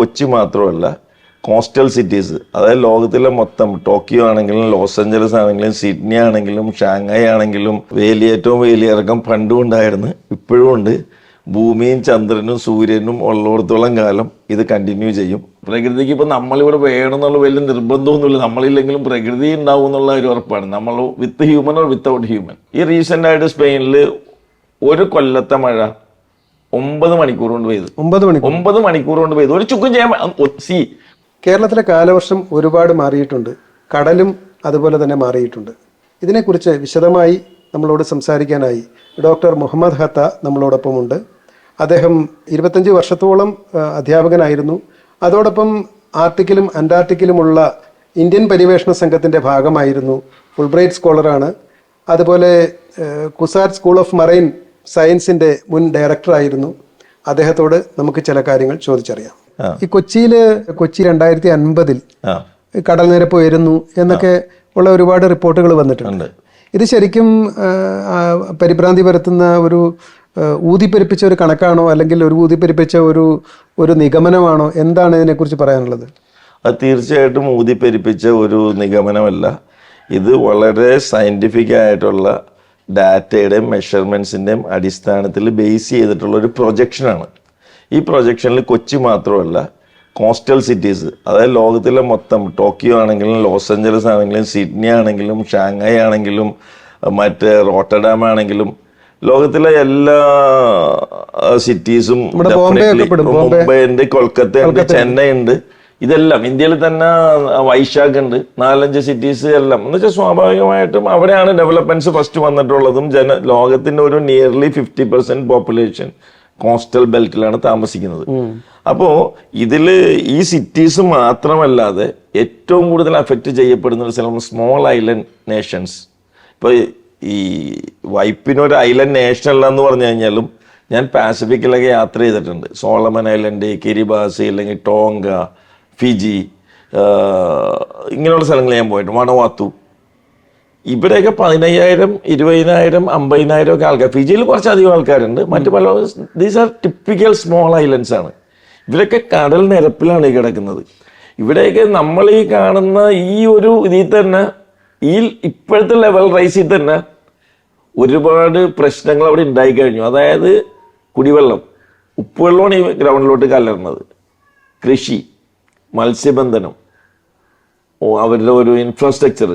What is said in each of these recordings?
കൊച്ചി മാത്രമല്ല coastal cities അതായത് ലോകത്തിലെ മൊത്തം ടോക്കിയോ ആണെങ്കിലും ലോസ് ഏഞ്ചലസ് ആണെങ്കിലും സിഡ്നി ആണെങ്കിലും ഷാങ്ഹായ് ആണെങ്കിലും വേലിയേറ്റവും വേലിയിറക്കം പണ്ടും ഉണ്ടായിരുന്നു ഇപ്പോഴും ഉണ്ട്. ഭൂമിയും ചന്ദ്രനും സൂര്യനും ഉള്ളിടത്തോളം കാലം ഇത് കണ്ടിന്യൂ ചെയ്യും. പ്രകൃതിക്ക് ഇപ്പം നമ്മളിവിടെ വേണം എന്നുള്ള വലിയ നിർബന്ധമൊന്നുമില്ല. നമ്മളില്ലെങ്കിലും പ്രകൃതി ഉണ്ടാവും എന്നുള്ള ഒരു ഉറപ്പാണ്. നമ്മൾ with human or without human ഈ റീസെന്റ് ആയിട്ട് സ്പെയിനിൽ ഒരു കൊല്ലത്തെ മഴ ഒമ്പത് മണിക്കൂർ കൊണ്ട് പെയ്തു. ഒമ്പത് മണിക്കൂർ. ഒമ്പത് മണിക്കൂർ കൊണ്ട് പെയ്തു. ഒരു ചുക്കും ചെയ്യാൻ സി. കേരളത്തിലെ കാലവർഷം ഒരുപാട് മാറിയിട്ടുണ്ട്. കടലും അതുപോലെ തന്നെ മാറിയിട്ടുണ്ട്. ഇതിനെക്കുറിച്ച് വിശദമായി നമ്മളോട് സംസാരിക്കാനായി ഡോക്ടർ മുഹമ്മദ് ഹത്ത നമ്മളോടൊപ്പമുണ്ട്. അദ്ദേഹം ഇരുപത്തഞ്ച് വർഷത്തോളം അധ്യാപകനായിരുന്നു. അതോടൊപ്പം ആർട്ടിക്കിലും അന്റാർട്ടിക്കിലുമുള്ള ഇന്ത്യൻ പര്യവേഷണ സംഘത്തിന്റെ ഭാഗമായിരുന്നു. ഫുൾബ്രൈറ്റ് സ്കോളറാണ്. അതുപോലെ കുസാർ കുസാറ്റ് സ്കൂൾ ഓഫ് മറൈൻ സയൻസിന്റെ മുൻ ഡയറക്ടറായിരുന്നു അദ്ദേഹത്തോട് നമുക്ക് ചില കാര്യങ്ങൾ ചോദിച്ചറിയാം. ഈ കൊച്ചിയിൽ കൊച്ചി രണ്ടായിരത്തി അൻപതിൽ കടൽ നിരപ്പ് ഉയരുന്നു എന്നൊക്കെ ഉള്ള ഒരുപാട് റിപ്പോർട്ടുകൾ വന്നിട്ടുണ്ട്. ഇത് ശരിക്കും പരിഭ്രാന്തി പരത്തുന്ന ഒരു ഊതിപ്പെരുപ്പിച്ച ഒരു കണക്കാണോ അല്ലെങ്കിൽ ഒരു ഊതിപ്പെരുപ്പിച്ച ഒരു ഒരു നിഗമനമാണോ? എന്താണ് ഇതിനെക്കുറിച്ച് പറയാനുള്ളത്? അത് തീർച്ചയായിട്ടും ഊതിപ്പെരിപ്പിച്ച ഒരു നിഗമനമല്ല. ഇത് വളരെ സയന്റിഫിക് ആയിട്ടുള്ള ഡാറ്റയുടെയും മെഷർമെന്റ്സിന്റെയും അടിസ്ഥാനത്തിൽ ബേസ് ചെയ്തിട്ടുള്ള ഒരു പ്രൊജക്ഷനാണ് ഈ പ്രൊജക്ഷനിൽ കൊച്ചി മാത്രമല്ല കോസ്റ്റൽ സിറ്റീസ് അതായത് ലോകത്തിലെ മൊത്തം ടോക്കിയോ ആണെങ്കിലും ലോസ് ഏഞ്ചലസ് ആണെങ്കിലും സിഡ്നി ആണെങ്കിലും ഷാങ്ഹായ് ആണെങ്കിലും മറ്റ് റോട്ടർഡാം ആണെങ്കിലും ലോകത്തിലെ എല്ലാ സിറ്റീസും മുംബൈ ഉണ്ട് കൊൽക്കത്ത ഉണ്ട്. ചെന്നൈ ഉണ്ട്. ഇതെല്ലാം ഇന്ത്യയിൽ തന്നെ വൈശാഖ് ഉണ്ട് നാലഞ്ച് സിറ്റീസ് എല്ലാം. എന്ന് വെച്ചാൽ സ്വാഭാവികമായിട്ടും അവിടെയാണ് ഡെവലപ്മെന്റ്സ് ഫസ്റ്റ് വന്നിട്ടുള്ളതും ജന ലോകത്തിന്റെ ഒരു nearly fifty percent population coastal ബെൽറ്റിലാണ് താമസിക്കുന്നത്. അപ്പോൾ ഇതിൽ ഈ സിറ്റീസ് മാത്രമല്ലാതെ ഏറ്റവും കൂടുതൽ അഫക്റ്റ് ചെയ്യപ്പെടുന്ന ഒരു സ്ഥലം സ്മോൾ ഐലൻഡ് നേഷൻസ് ഇപ്പൊ ഈ വൈപ്പിനൊരു ഐലൻഡ് നേഷൻ അല്ല എന്ന് പറഞ്ഞു കഴിഞ്ഞാലും ഞാൻ പാസിഫിക്കിലൊക്കെ യാത്ര ചെയ്തിട്ടുണ്ട്. സോളമൻ ഐലൻഡ് കിരിബാസി അല്ലെങ്കിൽ ടോങ്ക ഫിജി ഇങ്ങനെയുള്ള സ്ഥലങ്ങളിൽ ഞാൻ പോയിട്ടുണ്ട്. വണവാത്തു ഇവിടെയൊക്കെ പതിനയ്യായിരം ഇരുപതിനായിരം അമ്പതിനായിരം ഒക്കെ ആൾക്കാർ ഫിജിയിൽ കുറച്ചധികം ആൾക്കാരുണ്ട്. മറ്റു പല these are typical small islands ആണ്. ഇവരൊക്കെ കടൽ നിരപ്പിലാണ് ഈ കിടക്കുന്നത്. ഇവിടെയൊക്കെ നമ്മൾ ഈ കാണുന്ന ഈ ഒരു ഇതിൽ തന്നെ ഈ ഇപ്പോഴത്തെ ലെവൽ റൈസിൽ തന്നെ ഒരുപാട് പ്രശ്നങ്ങൾ അവിടെ ഉണ്ടായി കഴിഞ്ഞു. അതായത് കുടിവെള്ളം. ഉപ്പുവെള്ളമാണ് ഈ ഗ്രൗണ്ടിലോട്ട് കലർന്നത്. കൃഷി. മത്സ്യബന്ധനം. അവരുടെ ഒരു ഇൻഫ്രാസ്ട്രക്ചർ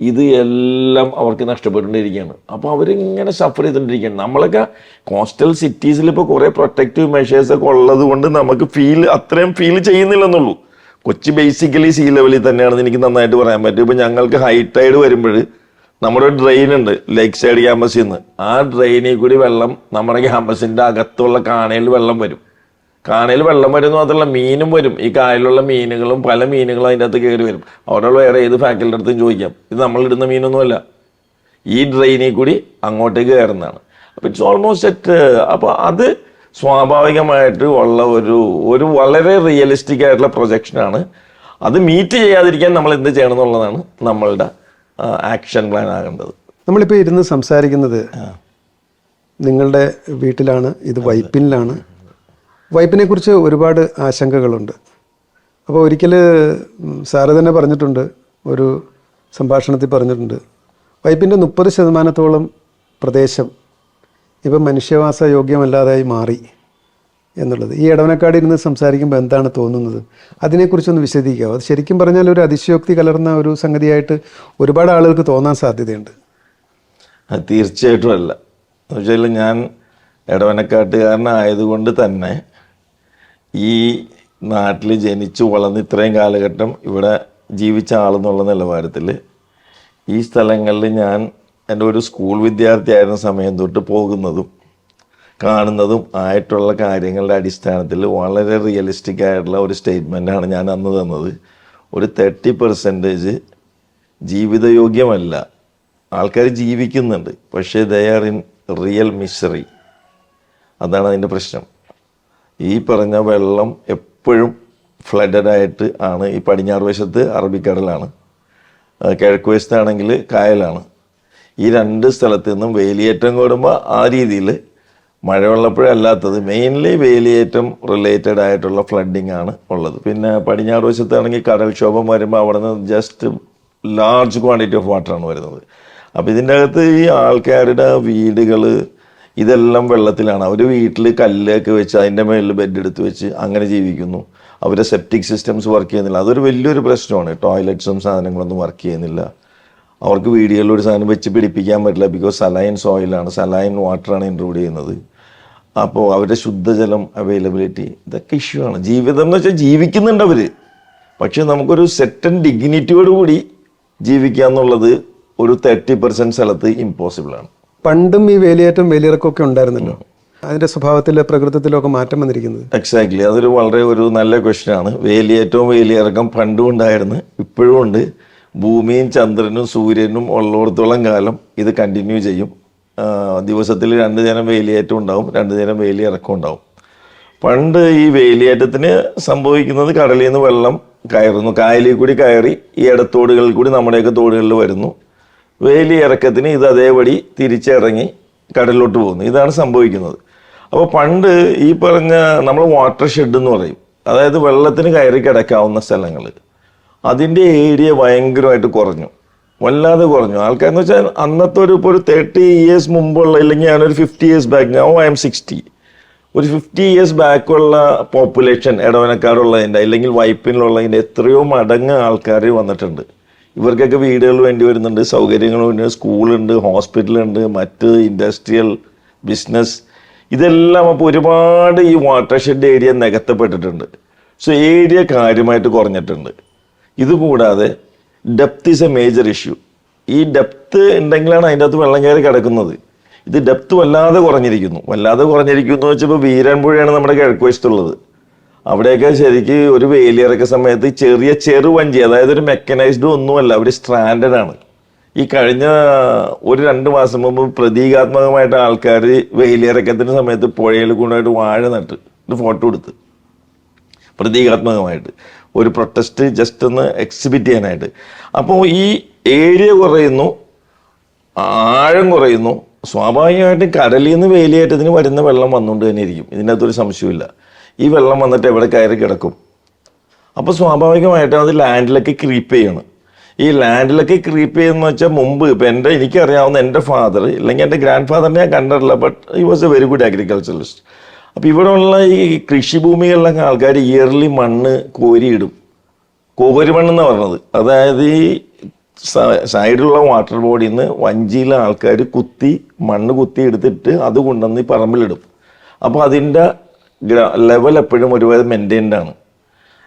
ഇത് എല്ലാം അവർക്ക് നഷ്ടപ്പെട്ടുകൊണ്ടിരിക്കുകയാണ്. അപ്പോൾ അവരിങ്ങനെ സഫർ ചെയ്തുകൊണ്ടിരിക്കുകയാണ്. നമ്മളൊക്കെ കോസ്റ്റൽ സിറ്റീസിൽ ഇപ്പോൾ കുറേ പ്രൊട്ടക്റ്റീവ് മെഷേഴ്സൊക്കെ ഉള്ളത് കൊണ്ട് നമുക്ക് ഫീൽ അത്രയും ഫീൽ ചെയ്യുന്നില്ലെന്നുള്ളൂ. കൊച്ചി ബേസിക്കലി സീ ലെവലിൽ തന്നെയാണെന്ന് എനിക്ക് നന്നായിട്ട് പറയാൻ പറ്റും. ഇപ്പോൾ ഞങ്ങൾക്ക് ഹൈ ടൈഡ് വരുമ്പോൾ നമ്മുടെ ഡ്രെയിൻ ഉണ്ട് ലേക്ക് സൈഡ് ക്യാമ്പസിൽ നിന്ന് ആ ഡ്രെയിനിൽ കൂടി വെള്ളം നമ്മുടെ ക്യാമ്പസിന്റെ അകത്തുള്ള കാണയിൽ വെള്ളം വരും. കാണയിൽ വെള്ളം വരുന്ന മാത്രമല്ല മീനും വരും. ഈ കായലിലുള്ള മീനുകളും പല മീനുകളും അതിന്റെ അകത്ത് കയറി വരും. അവിടെയുള്ള വേറെ ഏത് ഫാക്കൽറ്റി അടുത്തും ചോദിക്കാം. ഇത് നമ്മളിടുന്ന മീനൊന്നുമല്ല. ഈ ഡ്രെയിനിൽ കൂടി അങ്ങോട്ടേക്ക് കയറുന്നതാണ്. അപ്പോൾ ഇറ്റ്സ് ഓൾമോസ്റ്റ് അറ്റ് അപ്പോൾ അത് സ്വാഭാവികമായിട്ട് ഉള്ള ഒരു ഒരു വളരെ റിയലിസ്റ്റിക് ആയിട്ടുള്ള പ്രൊജക്ഷനാണ് അത് മീറ്റ് ചെയ്യാതിരിക്കാൻ നമ്മൾ എന്ത് ചെയ്യണം എന്നുള്ളതാണ് നമ്മളുടെ ആക്ഷൻ പ്ലാൻ ആകേണ്ടത്. നമ്മളിപ്പോൾ ഇരുന്ന് സംസാരിക്കുന്നത് നിങ്ങളുടെ വീട്ടിലാണ് ഇത് വൈപ്പിനിലാണ്. വൈപ്പിനെ കുറിച്ച് ഒരുപാട് ആശങ്കകളുണ്ട്. അപ്പോൾ ഒരിക്കൽ സാറ് തന്നെ പറഞ്ഞിട്ടുണ്ട് ഒരു സംഭാഷണത്തിൽ പറഞ്ഞിട്ടുണ്ട്. വൈപ്പിന്റെ മുപ്പത് ശതമാനത്തോളം പ്രദേശം ഇപ്പം മനുഷ്യവാസ യോഗ്യമല്ലാതായി മാറി എന്നുള്ളത്. ഈ ഇടവനക്കാട് ഇരുന്ന് സംസാരിക്കുമ്പോൾ എന്താണ് തോന്നുന്നത്? അതിനെക്കുറിച്ചൊന്ന് വിശദീക്കാവോ അത് ശരിക്കും പറഞ്ഞാൽ ഒരു അതിശയോക്തി കലർന്ന ഒരു സംഗതിയായിട്ട് ഒരുപാട് ആളുകൾക്ക് തോന്നാൻ സാധ്യതയുണ്ട്. തീർച്ചയായിട്ടും അല്ല. എന്ന് വെച്ചാൽ ഞാൻ ഇടവനക്കാട്ടുകാരനായതുകൊണ്ട് തന്നെ ഈ നാട്ടിൽ ജനിച്ചു വളർന്ന് ഇത്രയും കാലഘട്ടം ഇവിടെ ജീവിച്ച ആളെന്നുള്ള നിലവാരത്തിൽ ഈ സ്ഥലങ്ങളിൽ ഞാൻ എന്റെ ഒരു സ്കൂൾ വിദ്യാർത്ഥിയായിരുന്ന സമയം തൊട്ട് പോകുന്നതും കാണുന്നതും ആയിട്ടുള്ള കാര്യങ്ങളുടെ അടിസ്ഥാനത്തിൽ വളരെ റിയലിസ്റ്റിക് ആയിട്ടുള്ള ഒരു സ്റ്റേറ്റ്മെന്റാണ് ഞാൻ അന്ന് തന്നത്. ഒരു തേർട്ടി പെർസെന്റേജ് ജീവിതയോഗ്യമല്ല. ആൾക്കാർ ജീവിക്കുന്നുണ്ട്. പക്ഷേ they are in real misery അതാണ് അതിന്റെ പ്രശ്നം. ഈ പറഞ്ഞ വെള്ളം എപ്പോഴും ഫ്ലഡഡ് ആയിട്ട് ആണ്. ഈ പടിഞ്ഞാറ് വശത്ത് അറബിക്കടലാണ്. കിഴക്ക് വശത്താണെങ്കിൽ കായലാണ്. ഈ രണ്ട് സ്ഥലത്തു നിന്നും വേലിയേറ്റം കൂടുമ്പോൾ ആ രീതിയിൽ മഴവെള്ളപ്പുഴ മെയിൻലി വേലിയേറ്റം റിലേറ്റഡ് ആയിട്ടുള്ള ഫ്ലഡിങ് ആണ് ഉള്ളത്. പിന്നെ പടിഞ്ഞാറ് വശത്താണെങ്കിൽ കടൽക്ഷോഭം വരുമ്പോൾ അവിടെ നിന്ന് ജസ്റ്റ് ലാർജ് ക്വാണ്ടിറ്റി ഓഫ് വാട്ടറാണ് വരുന്നത്. അപ്പോൾ ഇതിന്റെ അകത്ത് ഈ ആൾക്കാരുടെ വീടുകൾ ഇതെല്ലാം വെള്ളത്തിലാണ്. അവർ വീട്ടിൽ കല്ലൊക്കെ വെച്ച് അതിന്റെ മേളിൽ ബെഡ് എടുത്ത് വെച്ച് അങ്ങനെ ജീവിക്കുന്നു. അവരുടെ സെപ്റ്റിക് സിസ്റ്റംസ് വർക്ക് ചെയ്യുന്നില്ല. അതൊരു വലിയൊരു പ്രശ്നമാണ്. ടോയ്ലറ്റ്സും സാധനങ്ങളൊന്നും വർക്ക് ചെയ്യുന്നില്ല. അവർക്ക് വീടുകളിൽ ഒരു സാധനം വെച്ച് പിടിപ്പിക്കാൻ പറ്റില്ല ബിക്കോസ് സലൈൻ സോയിലാണ് സലൈൻ വാട്ടറാണ് ഇൻക്ലൂഡ് ചെയ്യുന്നത്. അപ്പോൾ അവരുടെ ശുദ്ധജലം അവൈലബിലിറ്റി ഇതൊക്കെ ഇഷ്യൂ ആണ്. ജീവിതം എന്ന് വെച്ചാൽ ജീവിക്കുന്നുണ്ട് അവർ പക്ഷെ നമുക്കൊരു സെറ്റൻ ഡിഗ്നിറ്റിയോടുകൂടി ജീവിക്കുക എന്നുള്ളത് ഒരു തേർട്ടി പെർസെന്റ് സ്ഥലത്ത് ഇമ്പോസിബിൾ ആണ്. പണ്ടും ഈ വേലിയേറ്റം വേലിയിറക്കമൊക്കെ ഉണ്ടായിരുന്നല്ലോ. അതിന്റെ സ്വഭാവത്തിലെ പ്രകൃതത്തിലൊക്കെ മാറ്റം വന്നിരിക്കുന്നത്? എക്സാക്ട്ലി അതൊരു വളരെ ഒരു നല്ല ക്വസ്റ്റ്യൻ ആണ്. വേലിയേറ്റവും വേലിയിറക്കം പണ്ടും ഉണ്ടായിരുന്നു. ഇപ്പോഴും ഉണ്ട്. ഭൂമിയും ചന്ദ്രനും സൂര്യനും ഉള്ളിടത്തോളം കാലം ഇത് കണ്ടിന്യൂ ചെയ്യും. ദിവസത്തിൽ രണ്ട് നേരം വേലിയേറ്റം ഉണ്ടാവും രണ്ട് നേരം വേലിയിറക്കം ഉണ്ടാവും. പണ്ട് ഈ വേലിയേറ്റത്തിന് സംഭവിക്കുന്നത് കടലിൽ നിന്ന് വെള്ളം കയറുന്നു. കായലിൽ കൂടി കയറി ഈ ഇടത്തോടുകളിൽ കൂടി നമ്മുടെയൊക്കെ തോടുകളിൽ വരുന്നു. വേലി ഇറക്കത്തിന് ഇത് അതേപടി തിരിച്ചിറങ്ങി കടലിലോട്ട് പോകുന്നു. ഇതാണ് സംഭവിക്കുന്നത്. അപ്പോൾ പണ്ട് ഈ പറഞ്ഞ നമ്മൾ വാട്ടർ ഷെഡ് എന്ന് പറയും. അതായത് വെള്ളത്തിന് കയറി കിടക്കാവുന്ന സ്ഥലങ്ങൾ അതിന്റെ ഏരിയ ഭയങ്കരമായിട്ട് കുറഞ്ഞു. വല്ലാതെ കുറഞ്ഞു. ആൾക്കാരെന്ന് വെച്ചാൽ അന്നത്തെ ഒരു ഇപ്പോൾ ഒരു തേർട്ടി ഇയേഴ്സ് മുമ്പുള്ള ഇല്ലെങ്കിൽ ഞാനൊരു fifty years back no I'm sixty ഒരു ഫിഫ്റ്റി ഇയേഴ്സ് ബാക്കുള്ള പോപ്പുലേഷൻ ഇടവനക്കാടുള്ളതിന്റെ അല്ലെങ്കിൽ വൈപ്പിനിലുള്ളതിന്റെ എത്രയോ മടങ്ങ് ആൾക്കാർ വന്നിട്ടുണ്ട്. ഇവർക്കൊക്കെ വീടുകൾ വേണ്ടി വരുന്നുണ്ട്. സൗകര്യങ്ങൾ വേണ്ടി സ്കൂളുണ്ട് ഹോസ്പിറ്റലുണ്ട് മറ്റ് ഇൻഡസ്ട്രിയൽ ബിസിനസ്. ഇതെല്ലാം അപ്പോൾ ഒരുപാട് ഈ വാട്ടർ ഷെഡ് ഏരിയ നികത്തപ്പെട്ടിട്ടുണ്ട്. സോ ഏരിയ കാര്യമായിട്ട് കുറഞ്ഞിട്ടുണ്ട്. ഇതുകൂടാതെ depth is a major issue ഈ ഡെപ്ത് ഉണ്ടെങ്കിലാണ് അതിന്റെ അകത്ത് വെള്ളം കയറി കിടക്കുന്നത്. ഇത് ഡെപ്ത് വല്ലാതെ കുറഞ്ഞിരിക്കുന്നു. വല്ലാതെ കുറഞ്ഞിരിക്കുന്നു എന്ന് വെച്ചപ്പോൾ വീരൻപുഴയാണ് നമ്മുടെ കിഴക്ക് വശത്തുള്ളത്. അവിടെയൊക്കെ ശരിക്ക് ഒരു വേലിയിറക്ക സമയത്ത് ചെറിയ ചെറുവഞ്ചി അതായത് ഒരു മെക്കനൈസ്ഡ് ഒന്നുമല്ല അവർ സ്റ്റാൻഡേർഡ് ആണ്. ഈ കഴിഞ്ഞ ഒരു രണ്ട് മാസം മുമ്പ് പ്രതീകാത്മകമായിട്ട് ആൾക്കാർ വേലിയിറക്കത്തിന്റെ സമയത്ത് പുഴയിൽ കൊണ്ടുപോയിട്ട് വാഴ നട്ട് ഒരു ഫോട്ടോ എടുത്ത്. പ്രതീകാത്മകമായിട്ട്. ഒരു പ്രൊട്ടസ്റ്റ് ജസ്റ്റ് ഒന്ന് എക്സിബിറ്റ് ചെയ്യാനായിട്ട്. അപ്പോൾ ഈ ഏരിയ കുറയുന്നു ആഴം കുറയുന്നു. സ്വാഭാവികമായിട്ടും കടലിൽ നിന്ന് വേലിയേറ്റത്തിന് വരുന്ന വെള്ളം വന്നുകൊണ്ട് തന്നെ ഇരിക്കും ഇതിന്റെ അകത്തൊരു സംശയമില്ല ഈ വെള്ളം വന്നിട്ട് എവിടെ കയറി കിടക്കും? അപ്പോൾ സ്വാഭാവികമായിട്ട് അത് ലാൻഡിലൊക്കെ ക്രീപ്പ് ചെയ്യണം. ഈ ലാൻഡിലൊക്കെ ക്രീപ്പ് ചെയ്യുന്ന വെച്ചാൽ മുമ്പ് ഇപ്പം എന്റെ എനിക്കറിയാവുന്ന എന്റെ ഫാദർ ഇല്ലെങ്കിൽ എന്റെ ഗ്രാൻഡ് ഫാദറിനെ ഞാൻ കണ്ടിട്ടില്ല but he was a very good agriculturalist അപ്പോൾ ഉള്ള ഈ കൃഷിഭൂമികളിലൊക്കെ ആൾക്കാർ ഇയർലി മണ്ണ് കോരിയിടും. കോരി മണ്ണെന്നാണ് പറഞ്ഞത്. അതായത് ഈ സൈഡിലുള്ള വാട്ടർ ബോഡിയിൽ നിന്ന് വഞ്ചിയിലെ ആൾക്കാർ കുത്തി മണ്ണ് കുത്തി എടുത്തിട്ട് അത് കൊണ്ടുവന്ന് ഈ പറമ്പിലിടും. അപ്പോൾ അതിന്റെ ലെവൽ എപ്പോഴും ഒരുപാട് മെയിന്റൈൻഡ് ആണ്.